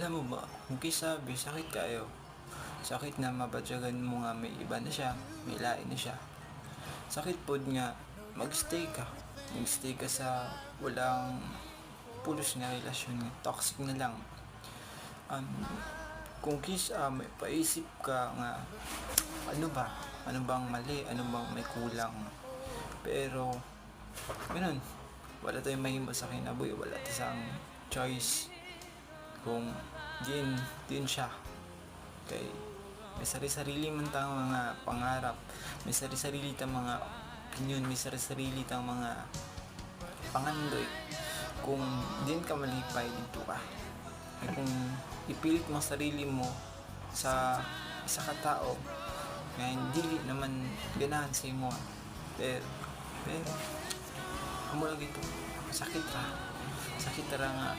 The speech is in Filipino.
Alam mo ba, kung sabi, sakit kayo. Sakit na mabadyagan mo nga may iba na siya, may lain na siya. Sakit po nga, magstay ka. Magstay ka sa walang pulos na relasyon, toxic na lang. Um, kung kiss, ah, may paisip ka nga, ano ba? Ano bang mali? Ano bang may kulang? Pero, ganun. Wala tayong mahimo sa kinabuhi. Wala tayong choice kung din, din siya. Kay, may sarili-sarili man tang mga pangarap. May sarili-sarili tang mga opinion. May sarili-sarili tang mga pangandoy. Kung din ka malipay, dito ka. Ay kung ipilit mo sarili mo sa isa ka tao na hindi naman ganahan sa imo pero pero amo lagi ito sakit ra sakit ra nga